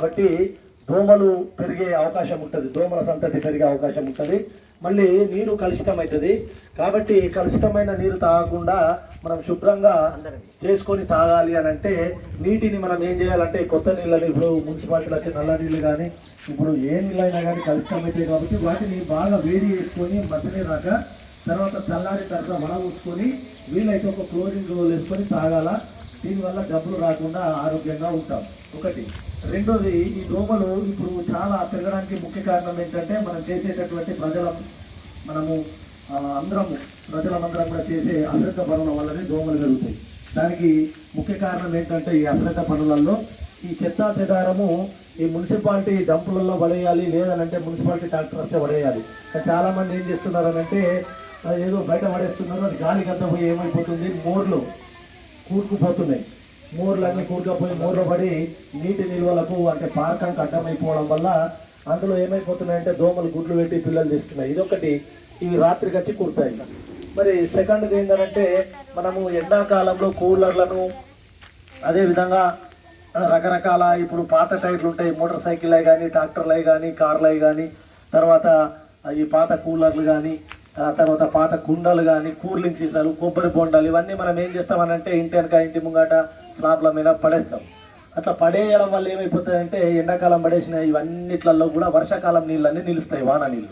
కాబట్టి దోమలు పెరిగే అవకాశం ఉంటుంది. దోమల సంతతి పెరిగే అవకాశం ఉంటుంది. మళ్ళీ నీరు కలుషితమవుతుంది కాబట్టి కలుషితమైన నీరు తాగకుండా మనం శుభ్రంగా చేసుకొని తాగాలి అని అంటే నీటిని మనం ఏం చేయాలంటే కొత్త నీళ్ళని ఇప్పుడు మున్సిపాలిటీలో వచ్చే నల్ల నీళ్ళు కానీ ఇప్పుడు ఏ నీళ్ళైనా కానీ కలుషితమవుతాయి కాబట్టి వాటిని బాగా వేడి చేసుకొని మసలే రాక తర్వాత చల్లారి తర్వాత వడబూసుకొని వీలైతే ఒక క్లోరిన్ రోల్ వేసుకొని తాగాల. దీనివల్ల జబ్బులు రాకుండా ఆరోగ్యంగా ఉంటాం. ఒకటి. రెండోది ఈ దోమలు ఇప్పుడు చాలా పెరగడానికి ముఖ్య కారణం ఏంటంటే మనం చేసేటటువంటి ప్రజల మనము అందరము ప్రజలమందరం కూడా చేసే అశ్రద్ధ పనుల వల్లనే దోమలు పెరుగుతాయి. దానికి ముఖ్య కారణం ఏంటంటే ఈ అశ్రద్ధ పనులలో ఈ చెత్తా చెదారము ఈ మున్సిపాలిటీ డంపులలో పడేయాలి లేదనంటే మున్సిపాలిటీ ట్రాక్టర్ వస్తే పడేయాలి. చాలామంది చాలా మంది ఏం చేస్తున్నారు అంటే ఏదో బయట పడేస్తున్నారు అది గాలికి అంతా పోయి ఏమైపోతుంది? మోర్లు. కూరుకుపోతున్నాయి. మోర్లన్నీ కూరుకుపోయి మోర్లో పడి నీటి నిల్వలకు అంటే పారకానికి అడ్డమైపోవడం వల్ల అందులో ఏమైపోతున్నాయంటే దోమలు గుడ్లు పెట్టి పిల్లలు తీస్తున్నాయి. ఇదొకటి ఇవి రాత్రికి వచ్చి కూర్తాయి. మరి సెకండ్ ఏంటంటే మనము ఎండాకాలంలో కూలర్లను అదే విధంగా రకరకాల ఇప్పుడు పాత టైర్లు ఉంటాయి. మోటార్ సైకిల్ అవి కానీ ట్రాక్టర్లు అవి కానీ కార్లు అవి కానీ తర్వాత ఈ పాత కూలర్లు కానీ ఆ తర్వాత పాత కుండలు కానీ కూర్లింగ్ సీసాలు కొబ్బరి బొండాలు ఇవన్నీ మనం ఏం చేస్తామనంటే ఇంటి వెనక ఇంటి ముంగట స్లాబ్ల మీద పడేస్తాం. అట్లా పడేయడం వల్ల ఏమైపోతుందంటే ఎండాకాలం పడేసిన ఇవన్నిట్లలో కూడా వర్షాకాలం నీళ్ళన్నీ నిలుస్తాయి వాన నీళ్ళు.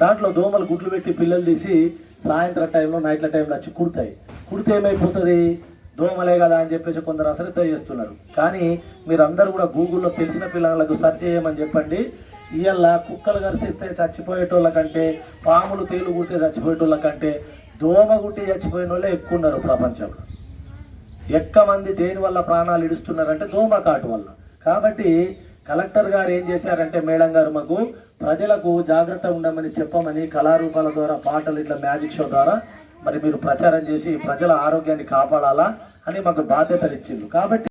దాంట్లో దోమలు గుడ్లు పెట్టి పిల్లలు తీసి సాయంత్రం టైంలో నైట్ల టైంలో వచ్చి కుడతాయి. కుడితే ఏమైపోతుంది? దోమలే కదా అని చెప్పేసి కొందరు అశ్రద్ధ చేస్తున్నారు. కానీ మీరందరూ కూడా గూగుల్లో తెలిసిన పిల్లలకు సెర్చ్ చేయమని చెప్పండి. ఇవాళ కుక్కలు కరిచిస్తే చచ్చిపోయేటోళ్ళ కంటే పాములు తేలు కుట్టే చచ్చిపోయేటోళ్ళ కంటే దోమ కుట్టి చచ్చిపోయిన వాళ్ళే ఎక్కువ ఉన్నారు ప్రపంచంలో. ఎక్క మంది దేని వల్ల ప్రాణాలు ఇడుస్తున్నారంటే దోమ కాటు వల్ల. కాబట్టి కలెక్టర్ గారు ఏం చేశారంటే మేడం గారు మాకు ప్రజలకు జాగ్రత్త ఉండమని చెప్పమని కళారూపాల ద్వారా పాటలు ఇట్లా మ్యాజిక్ షో ద్వారా మరి మీరు ప్రచారం చేసి ప్రజల ఆరోగ్యాన్ని కాపాడాలా అని మాకు బాధ్యతలు ఇచ్చింది కాబట్టి